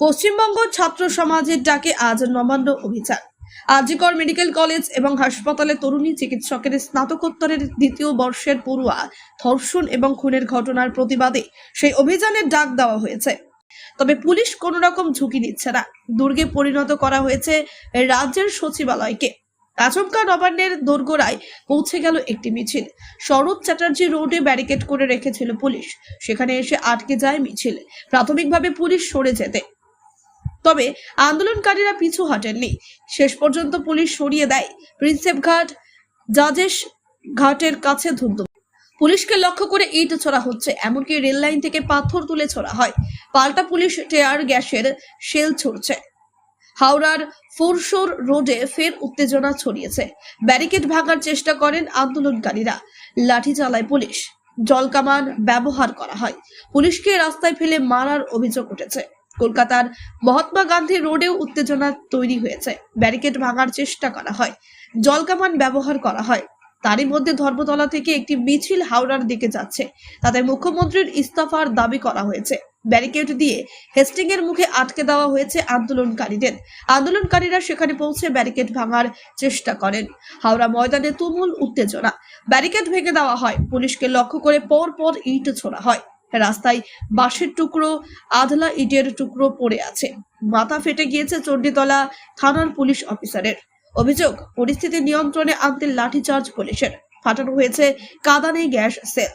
পশ্চিমবঙ্গ ছাত্র সমাজের ডাকে আজ নবান্ন অভিযান। আজিকর মেডিকেল কলেজ এবং হাসপাতালে তরুণী চিকিৎসকের স্নাতকোত্তরের দ্বিতীয় বর্ষের পড়ুয়া ধর্ষণ এবং খুনের ঘটনার প্রতিবাদে সেই অভিযানের ডাক দেওয়া হয়েছে। তবে পুলিশ কোনো রকম ঝুঁকি নিচ্ছে না। দুর্গে পরিণত করা হয়েছে রাজ্যের সচিবালয়কে। আচমকা নবান্নের দোরগোড়ায় পৌঁছে গেল একটি মিছিল। শরৎ চ্যাটার্জি রোডে ব্যারিকেড করে রেখেছিল পুলিশ। সেখানে এসে আটকে যায় মিছিল। প্রাথমিকভাবে পুলিশ সরে যেতে তবে আন্দোলনকারীরা পিছু হটেননি। শেষ পর্যন্ত পুলিশ সরিয়ে দেয় প্রিন্সেপ ঘাট, জাজেশ ঘাটের কাছে ধুন্ধু পুলিশকে লক্ষ্য করে ইট ছোড়া হচ্ছে, এমনকি রেল লাইন থেকে পাথর তুলে ছড়া হয়। পাল্টা পুলিশ টেয়ার গ্যাসের শেল ছুড়ছে। হাওড়ার ফুরসোর রোডে ফের উত্তেজনা ছড়িয়েছে। ব্যারিকেড ভাঙার চেষ্টা করেন আন্দোলনকারীরা। লাঠি চালায় পুলিশ। জলকামান ব্যবহার করা হয়। পুলিশকে রাস্তায় ফেলে মারার অভিযোগ উঠেছে। কলকাতার মহাত্মা গান্ধী রোডেও উত্তেজনা তৈরি হয়েছে। ব্যারিকেড ভাঙার চেষ্টা করা হয়। জলকামান ব্যবহার করা হয়। তারই মধ্যে ধর্মতলা থেকে একটি মিছিল হাওড়ার দিকে যাচ্ছে। তাতে মুখ্যমন্ত্রীর ইস্তফার দাবি করা হয়েছে। ব্যারিকেড দিয়ে হেস্টিং এর মুখে আটকে দেওয়া হয়েছে আন্দোলনকারীদের। আন্দোলনকারীরা সেখানে পৌঁছে ব্যারিকেড ভাঙার চেষ্টা করেন। হাওড়া ময়দানে তুমুল উত্তেজনা। ব্যারিকেড ভেঙে দেওয়া হয়। পুলিশকে লক্ষ্য করে পর পর ইট ছোড়া হয়। রাস্তায় বাঁশের টুকরো, আধলা ইটের টুকরো পড়ে আছে। মাথা ফেটে গিয়েছে চণ্ডীতলা থানার পুলিশ অফিসারের। অভিযোগ, পরিস্থিতি নিয়ন্ত্রণে আনতে লাঠিচার্জ পুলিশের। ফাটানো হয়েছে কাদানে গ্যাস সেল।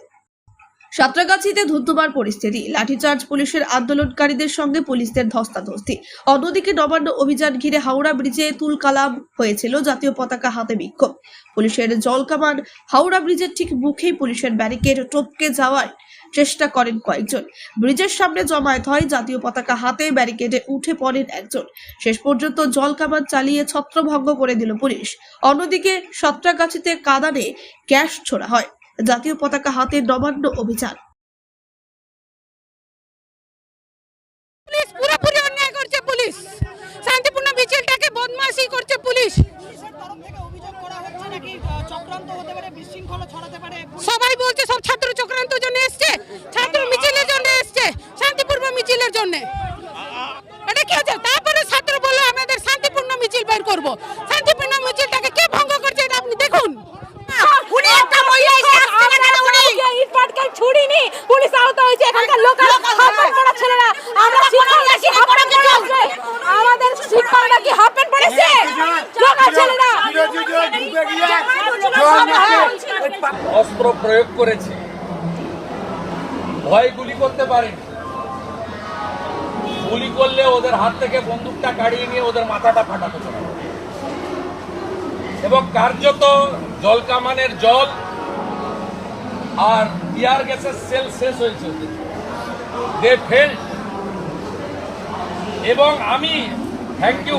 সাঁতরাগাছিতে ধুন্ধুমার পরিস্থিতি। লাঠিচার্জ পুলিশের আন্দোলনকারীদের সঙ্গে পুলিশদের ধস্তাধস্তি। অন্যদিকে নবান্ন অভিযান ঘিরে হাওড়া ব্রিজে তুলকালাম হয়েছিল জাতীয় পতাকা হাতে বিক্ষোভ। পুলিশের জলকামান, হাওড়া ব্রিজের ঠিক মুখেই পুলিশের ব্যারিকেড টপকে যাওয়ার চেষ্টা করেন কয়েকজন। ব্রিজের সামনে জমায়েত হয় জাতীয় পতাকা হাতে ব্যারিকেডে উঠে পড়েন একজন। শেষ পর্যন্ত জলকামান চালিয়ে ছত্রভঙ্গ করে দিল পুলিশ। অন্যদিকে সাঁতরাগাছিতে কাদানে গ্যাস ছোড়া হয়। জাতীয় পতাকা হাতে নবান্ন অভিযান। পুরোপুরি অন্যায় করছে পুলিশ। শান্তিপূর্ণ মিছিলটাকে বদমাশি করছে পুলিশ। চক্রান্ত হতে পারে বিশৃঙ্খলা ছড়াতে পারে? সবাই বলছে সব ছাত্র চক্রান্তের জন্য এসছে ছাত্র মিছিলের জন্য এসছে শান্তিপূর্ণ মিছিলের জন্য। এটা কি হচ্ছে? তারপরে ছাত্র বলল আমাদের শান্তিপূর্ণ মিছিল বের করব। শান্তিপূর্ণ মিছিলটাকে কে ভঙ্গ করছে এটা আপনি দেখুন। উনি একটা মহিলা এসে আসছে না উনি ইট পাটকেল ছুড়িনি পুলিশ আহত হয়েছে এখানকার লোকাল ছেলেরা আমরা শিক্ষকরা কি হাফেন পড়ে আসবে আমাদের শিক্ষকরা কি হাফেন পড়েছে লোকাল ছেলেরা অস্ত্র প্রয়োগ করেছে। ভয় গুলি করতে পারেনি গুলি করলে ওদের হাত থেকে বন্দুকটা কাড়িয়ে নিয়ে ওদের মাথাটা ফাটাতে পারে এবং কার্যত জল কামানের জল আর টিয়ার গ্যাসের সেল শেষ হয়েছে দে ফেল এবং আমি থ্যাংক ইউ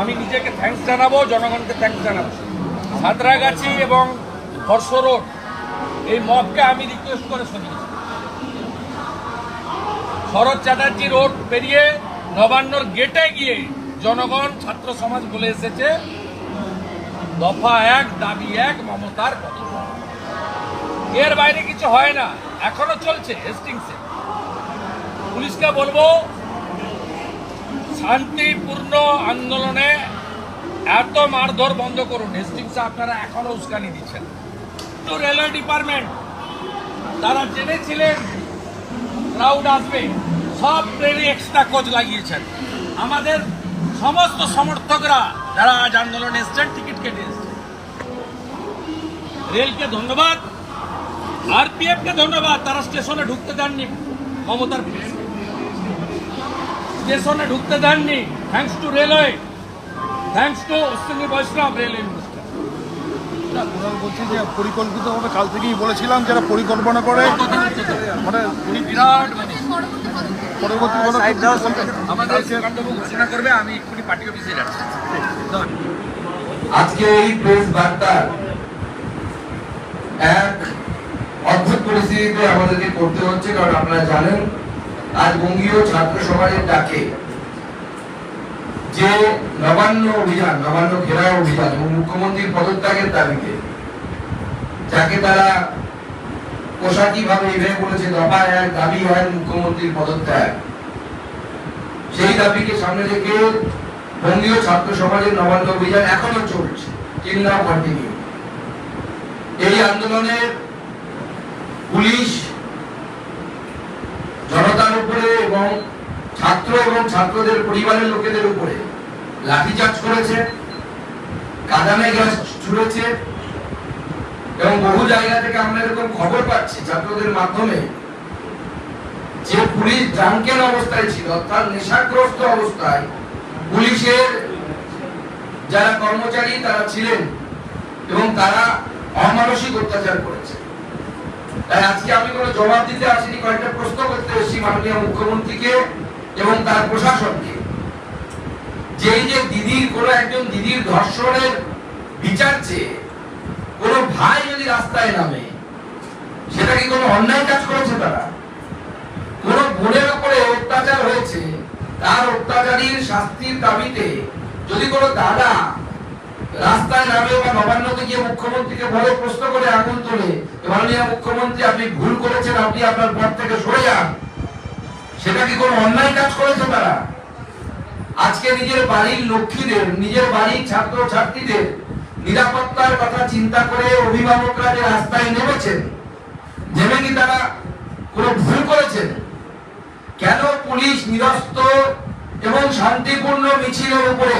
আমি নিজেকে থ্যাঙ্কস জানাব জনগণকে থ্যাঙ্কস জানাব। সাঁতরাগাছি এবং হর্ষ রোড এই মবকে আমি রিকোয়েস্ট করে শুনিয়েছি। শরৎ চ্যাটার্জি রোড পেরিয়ে নবান্নর গেটে গিয়ে জনগণ, ছাত্র সমাজ বলে এসেছে, দফা এক, দাবি এক, মমতার এর বাইরে কিছু হয় না, এখনও চলছে হেস্টিংসে পুলিশকে বলব, শান্তিপূর্ণ আন্দোলনে এত মারধর বন্ধ করুন। হেস্টিংসে আপনারা এখনও উস্কানি দিচ্ছেন। তো রেলওয়ে ডিপার্টমেন্ট তারা জেনেছিলেন ক্রাউড আসবে, সব ট্রেনে এক্সট্রা কোচ লাগিয়েছেন। আমাদের সমস্ত সমর্থকরা যারা আজ আন্দোলনে এসছেন টিকিট কেটে এসছেন। রেলকে ধন্যবাদ আর আরপিএফকে ধন্যবাদ, তারা স্টেশনে ঢুকতে দেননি, মমতার স্টেশনে ঢুকতে দেননি thanks to railway thanks to Ashwini Vaishnaw minister বলছি যে পরিকল্পিতভাবে কাল থেকেই বলেছিলাম যারা পরিকল্পনা করে মানে উনি বিরাট মানে পরবর্তী কোনো আমাদের ঘোষণা করবে আমি এক্ষুনি পার্টি অফিসে যাচ্ছি। আজকে এই প্রেস বার্তার এক অদ্ভুত পরিস্থিতিতে আমাদেরকে করতে হচ্ছে কারণ আপনারা জানেন আজ বঙ্গীয় ছাত্র সমাজের ডাকে। যে নবান্ন অভিযান, নবান্ন ঘেরাও অভিযান এবং মুখ্যমন্ত্রীর পদত্যাগের দাবিতে যাকে তারা পোশাকি ভাবে এভাবে বলেছে দফা এক দাবি এক মুখ্যমন্ত্রীর পদত্যাগ। সেই দাবিকে সামনে রেখে বঙ্গীয় ছাত্র সমাজের নবান্ন অভিযান এখনও চলছে চিন্তা কন্টিনিউ এই আন্দোলনে পুলিশ, জনতার উপরে এবং ছাত্র এবং ছাত্রদের পরিবারের লোকেদের উপরে লাঠিচার্জ করেছে কাদানে গ্যাস ছুড়েছে, এবং বহু জায়গা থেকে আমরা এরকম খবর পাচ্ছি ছাত্রদের মাধ্যমে যে পুলিশ ড্রাঙ্কেন অবস্থায় ছিল, অর্থাৎ নেশাগ্রস্ত অবস্থায় পুলিশের যারা কর্মচারী তারা ছিলেন এবং তারা অমানসিক অত্যাচার করেছে। তাই আজকে আমি কোনো জবাব দিতে আসিনি, কয়েকটা প্রশ্ন করতে এসেছি মাননীয় মুখ্যমন্ত্রীকে। এবং তার প্রশাসনকে। যে যে দিদির কোন একজন দিদির ধর্ষণের বিচার চেয়ে কোন ভাই যদি রাস্তায় নামে, সেটা কি কোনো অন্যায় কাজ করেছে তারা? কোন বোনের উপরে অত্যাচার হয়েছে, তার অত্যাচারীর শাস্তির দাবিতে যদি কোনো দাদা রাস্তায় নামে বা নবান্নতে গিয়ে মুখ্যমন্ত্রীকে বলে, প্রশ্ন করে আগুন তোলে, মাননীয় মুখ্যমন্ত্রী, আপনি ভুল করেছেন, আপনি আপনার পদ থেকে সরে যান। সেটা কি কোনো অন্যায় কাজ করেছে তারা? আজকে নিজের বাড়ির লক্ষ্মীদের, নিজের বাড়ির ছাত্র ছাত্রীদের নিরাপত্তার কথা চিন্তা করে অভিভাবকরা যে রাস্তায় নেমেছেন নেমে কি তারা কোনো ভুল করেছেন? কেন পুলিশ নিরস্ত এবং শান্তিপূর্ণ মিছিলের উপরে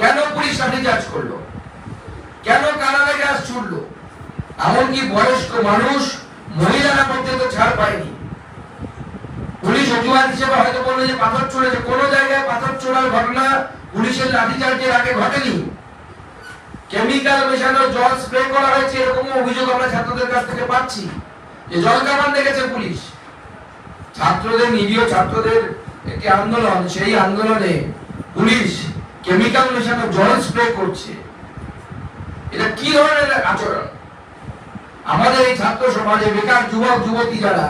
কেন পুলিশ লাঠিচার্জ করল? কেন কানাডা গ্যাস ছুটলো? এমনকি বয়স্ক মানুষ মহিলারা পর্যন্ত ছাড় পায়নি। অজুহাত হিসেবে হয়তো যে পাথর জায়গায় পাথর ঘটনা পুলিশের লাঠিচার্জের আগে ঘটেনি। কেমিক্যাল মেশানো জল স্প্রে করা হয়েছে অভিযোগ আমরা ছাত্রদের কাছ থেকে পাচ্ছি। যে জল কামান দেখেছে পুলিশ? ছাত্রদের, নিরীহ ছাত্রদের একটি আন্দোলন, সেই আন্দোলনে পুলিশ কেমিক্যাল মেশানো জল স্প্রে করছে। এটা কি ধরনের আচরণ? আমাদের এই ছাত্র সমাজে বেকার যুবক, যুবতী যারা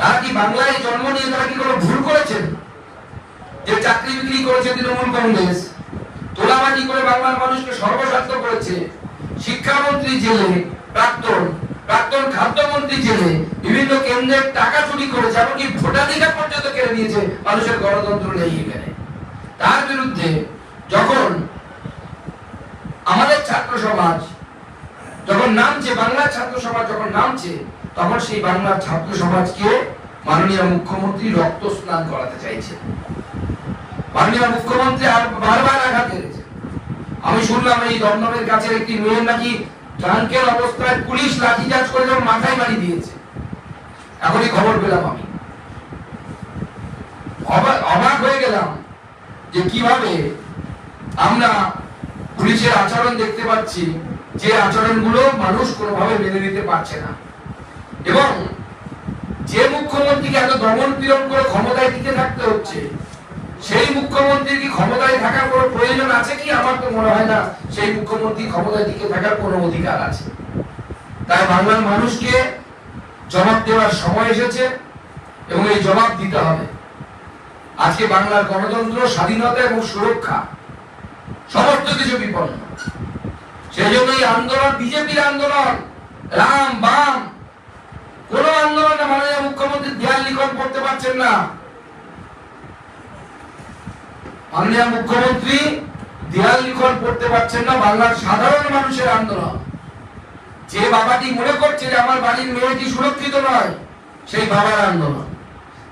তারা কি বাংলায় জন্ম নিয়ে তারা কি কোনো ভুল করেছেন? যে চাকরি বিক্রি করেছে তৃণমূল কংগ্রেস তোলাবাজি করে বাংলার মানুষকে সর্বস্বার্থ করেছে? শিক্ষামন্ত্রী জেলে, প্রাক্তন প্রাক্তন খাদ্যমন্ত্রী জেলে, বিভিন্ন কেন্দ্রের টাকা চুরি করেছে, এমনকি ভোটাধিকার পর্যন্ত কেড়ে নিয়েছে, মানুষের গণতন্ত্র নেই এখানে। তার বিরুদ্ধে যখন আমাদের ছাত্র সমাজ যখন নামছে, বাংলার ছাত্র সমাজ যখন নামছে, তখন সেই বাংলার ছাত্র সমাজকে মাননীয় মুখ্যমন্ত্রী রক্ত স্নান করাতে চাইছে। মাননীয় মুখ্যমন্ত্রী আর বারবার আঘাত এনেছে আমি শুনলাম এই দমদমের কাছে একটি মেয়ের নাকি ট্রাঙ্কের অবস্থায় পুলিশ লাঠিচার্জ করে যখন মাথায় বাড়ি দিয়েছে। এখনই খবর পেলাম আমি। অবাক হয়ে গেলাম যে কীভাবে আমরা পুলিশের আচরণ দেখতে পাচ্ছি, যে আচরণগুলো মানুষ কোনোভাবে মেনে নিতে পারছে না। এবং যে মুখ্যমন্ত্রীকে এত দমন পীড়ন করে ক্ষমতায় টিকে থাকতে হচ্ছে, সেই মুখ্যমন্ত্রীর কি ক্ষমতায় থাকার কোনো প্রয়োজন আছে কি? আমার তো মনে হয় না সেই মুখ্যমন্ত্রী ক্ষমতায় টিকে থাকার কোনো অধিকার আছে। তাই বাংলার মানুষকে জবাব দেওয়ার সময় এসেছে এবং এই জবাব দিতে হবে। আজকে বাংলার গণতন্ত্র, স্বাধীনতা এবং সুরক্ষা সমস্ত কিছু বিপন্ন। সেই জন্য এই আন্দোলন, বিজেপির আন্দোলন, রাম বাম কোন আন্দোলনে মাননীয় মুখ্যমন্ত্রী দেয়াল লিখন করতে পারছেন না। মাননীয় মুখ্যমন্ত্রী দেয়াল লিখন করতে পারছেন না, বাংলার সাধারণ মানুষের আন্দোলন। যে বাবাটি মনে করছে যে আমার বাড়ির মেয়েটি সুরক্ষিত নয়, সেই বাবার আন্দোলন।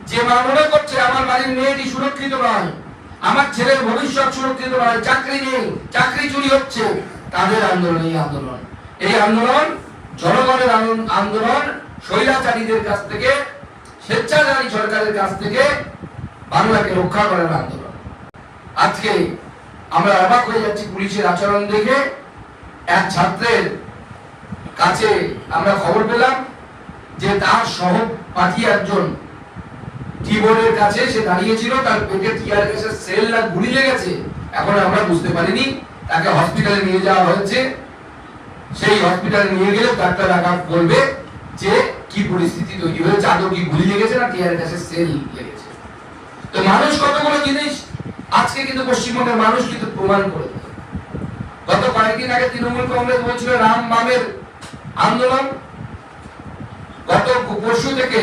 যে মা মনে করছে আমার বাড়ির মেয়েটি সুরক্ষিত নয়, আমার ছেলের ভবিষ্যৎ সুরক্ষিত নয়, চাকরি নেই, চাকরি চুরি হচ্ছে, তাদের আন্দোলন, এই আন্দোলন। এই আন্দোলন জনগণের আন্দোলন- স্বৈরাচারীদের কাছ থেকে, স্বেচ্ছাচারী সরকারের কাছ থেকে বাংলাকে রক্ষা করার আন্দোলন। আজকে আমরা অবাক হয়ে যাচ্ছি পুলিশের আচরণ দেখে। এক ছাত্রের কাছে আমরা খবর পেলাম যে তার সহপাঠী একজন কিবোর্ডের কাছে সে দাঁড়িয়েছিল, তার পেটে টিয়ার গ্যাসের সেল না গুলি লেগেছে। এখন আমরা বুঝতে পারিনি, তাকে হসপিটালে নিয়ে যাওয়া হয়েছে। সেই হসপিটালে নিয়ে গেলে ডাক্তার আঘাত বলবে যে কি পরিস্থিতি তৈরি হয়েছে, আদৌ কি গুলি লেগেছে না টিয়ার গ্যাসের সেল লেগেছে? তো মানুষ কতগুলো জিনিস আজকে কিন্তু পশ্চিমবঙ্গের মানুষ কিন্তু প্রমাণ করে গত কয়েকদিন আগে তৃণমূল কংগ্রেস বলছিল, রাম বামের আন্দোলন। গত পরশু থেকে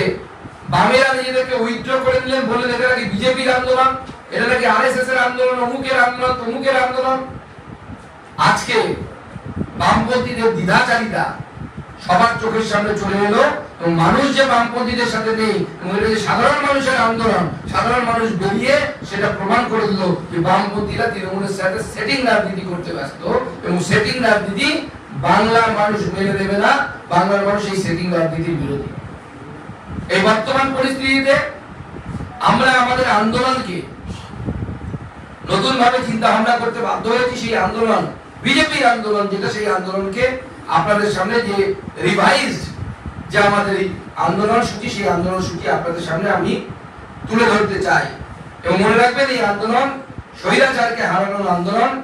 বামেরা নিজেদেরকে উইথড্র করে নিলেন বললেন, এটা নাকি বিজেপির আন্দোলন? এটা নাকি আরএসএস এর আন্দোলন? অমুকের আন্দোলন, তমুকের আন্দোলন? আজকে বামপন্থীদের দ্বিধাচারিতা সবার চোখের সামনে চলে এলো মানুষ যে বামপন্থীদের সাথে নেই সাধারণ মানুষের আন্দোলন, সাধারণ মানুষ বেরিয়ে সেটা প্রমাণ করে দিল যে বামপন্থীরা তৃণমূলের সাথে সেটিং রাজনীতি করতে ব্যস্ত এবং সেটিং রাজনীতি বাংলার মানুষ মেনে নেবে না, বাংলার মানুষ এই সেটিং রাজনীতির বিরোধী। এই বর্তমান পরিস্থিতিতে আমরা আমাদের আন্দোলনকে নতুন ভাবে চিন্তা ভাবনা করতে বাধ্য হয়েছি, সেই আন্দোলন, বিজেপির আন্দোলন, যেটা সেই আন্দোলনকে আপনাদের সামনে যে রিভাইজড যে আমাদের আন্দোলন সূচি, সেই আন্দোলন সূচি আপনাদের সামনে আমি তুলে ধরতে চাই। এবং মনে রাখবেন, এই আন্দোলন স্বৈরাচারকে হারানোর আন্দোলন,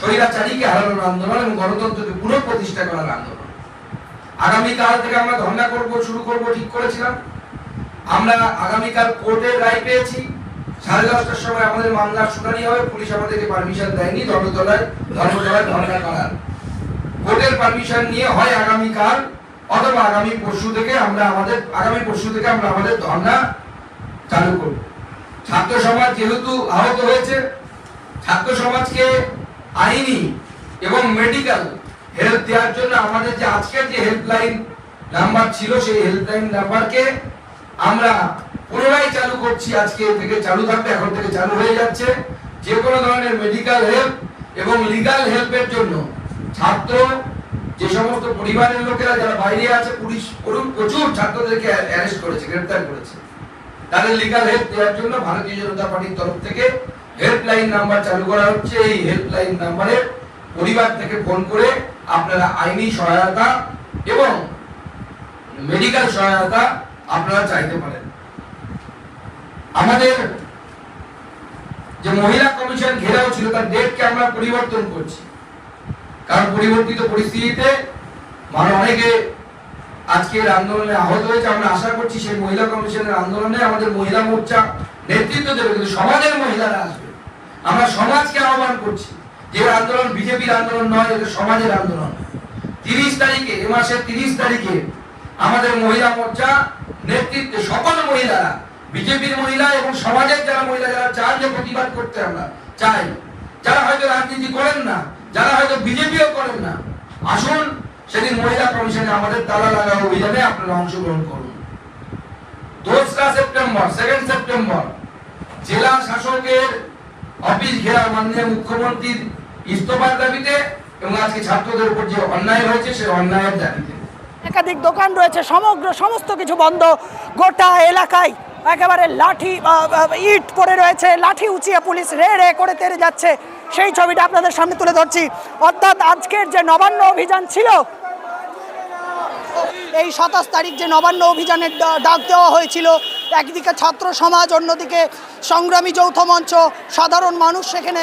স্বৈরাচারীকে হারানোর আন্দোলন এবং গণতন্ত্রকে পুনঃপ্রতিষ্ঠা করার আন্দোলন। আগামীকাল থেকে আমরা ধর্ণা করব, শুরু করব, ঠিক করেছিলাম। আমরা আগামীকাল কোর্টের রায় পেয়েছি। সাড়ে দশটার সময় আমাদের মামলার শুনানি হবে। পুলিশ আমাদেরকে পারমিশন দেয়নি। ধর্মতলায় ধর্মতলায় ধর্ণা করার। কোর্টের পারমিশন নিয়ে হয় আগামীকাল অথবা আগামী পরশু থেকে আমরা আমাদের, আগামী পরশু থেকে আমরা আমাদের ধর্ণা চালু করব। ছাত্র সমাজ যেহেতু আহত হয়েছে, ছাত্র সমাজকে আইনি এবং মেডিকেল হেল্প দেওয়ার জন্য আমাদের যে আজকের যে হেল্পলাইন নাম্বার ছিল, সেই হেল্পলাইন নাম্বারকে আমরা পুনরায় চালু করছি। আজকে থেকে চালু থাকবে, এখন থেকে চালু হয়ে যাচ্ছে। যে কোনো ধরনের মেডিকেল হেল্প এবং লিগাল হেল্পের জন্য ছাত্র, যে সমস্ত পরিবারের লোকেরা যারা বাইরে আছে, পুলিশ প্রচুর- প্রচুর ছাত্রদেরকে অ্যারেস্ট করেছে গ্রেফতার করেছে। তাদের লিগাল হেল্প দেওয়ার জন্য ভারতীয় জনতা পার্টির তরফ থেকে হেল্পলাইন নাম্বার চালু করা হচ্ছে। এই হেল্পলাইন নাম্বারে পরিবার থেকে ফোন করে আপনারা আইনি সহায়তা এবং মেডিকেল সহায়তা আপনারা চাইতে পারেন। আমাদের যে মহিলা কমিশন ঘেরাও ছিল, তার ডেটকে আমরা পরিবর্তন করছি। কারণ পরিবর্তিত পরিস্থিতিতে মানে অনেকে আজকের আন্দোলনে আহত হয়েছে, আমরা আশা করছি সেই মহিলা কমিশনের আন্দোলনে আমাদের মহিলা মোর্চা নেতৃত্ব দেবে, কিন্তু সমাজের মহিলারা আসবে। আমরা সমাজকে আহ্বান করছি যে আন্দোলন বিজেপির আন্দোলন নয়, এটা সমাজের আন্দোলন। তিরিশ তারিখে, এ মাসের তিরিশ তারিখে আমাদের মহিলা মোর্চা নেতৃত্বে সকল মহিলারা, বিজেপির মহিলা এবং সমাজের যারা মহিলা, যারা চান যে প্রতিবাদ করতে আমরা চাই, যারা হয়তো রাজনীতি করেন না যারা হয়তো বিজেপিও করেন না, আসুন সেদিন মহিলা কমিশনে আমাদের তালা লাগা অভিযানে আপনারা অংশগ্রহণ করুন। দোসরা সেপ্টেম্বর সেকেন্ড সেপ্টেম্বর, জেলা শাসকের অফিস ঘেরা মাননীয় মুখ্যমন্ত্রীর ইস্তফার দাবিতে এবং আজকে ছাত্রদের উপর যে অন্যায় হয়েছে অন্যায়ের দাবিতে। একাধিক দোকান রয়েছে, সমগ্র সমস্ত কিছু বন্ধ। গোটা এলাকায় একেবারে লাঠি ইট পড়ে রয়েছে, লাঠি উঁচিয়ে পুলিশ রে রে করে তেড়ে যাচ্ছে। সেই ছবিটা আপনাদের সামনে তুলে ধরছি। অর্থাৎ আজকের যে নবান্ন অভিযান ছিল, এই সাতাশ তারিখ যে নবান্ন অভিযানের ডাক দেওয়া হয়েছিল, একদিকে ছাত্র সমাজ, অন্যদিকে সংগ্রামী যৌথ মঞ্চ, সাধারণ মানুষ সেখানে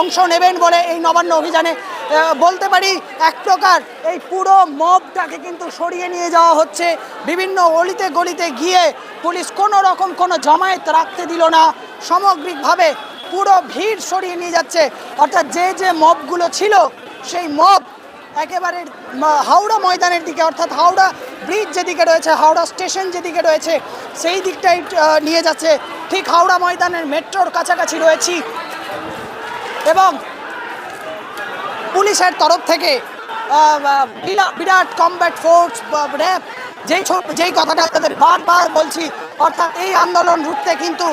অংশ নেবেন বলে এই নবান্ন অভিযানে বলতে পারি এক প্রকার এই পুরো মবটাকে কিন্তু সরিয়ে নিয়ে যাওয়া হচ্ছে। বিভিন্ন অলিতে গলিতে গিয়ে পুলিশ কোনো রকম কোনো জমায়েত রাখতে দিল না। সামগ্রিকভাবে পুরো ভিড় সরিয়ে নিয়ে যাচ্ছে। অর্থাৎ যে যে মবগুলো ছিল, সেই মব একেবারে হাওড়া ময়দানের দিকে, অর্থাৎ হাওড়া ব্রিজ যেদিকে রয়েছে, হাওড়া স্টেশন যেদিকে রয়েছে, সেই দিকটাই নিয়ে যাচ্ছে। ঠিক হাওড়া ময়দানের মেট্রোর কাছাকাছি রয়েছি এবং পুলিশের তরফ থেকে বিরাট কমব্যাট ফোর্স র্যাব যেই যেই কথাটা আপনাদের বারবার বলছি অর্থাৎ এই আন্দোলন রুখতে কিন্তু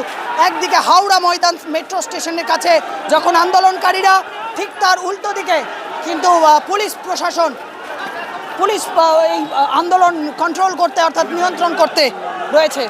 একদিকে হাওড়া ময়দান মেট্রো স্টেশনের কাছে যখন আন্দোলনকারীরা ঠিক তার উল্টো দিকে কিন্তু পুলিশ প্রশাসন, পুলিশ এই আন্দোলন কন্ট্রোল করতে অর্থাৎ নিয়ন্ত্রণ করতে রয়েছে।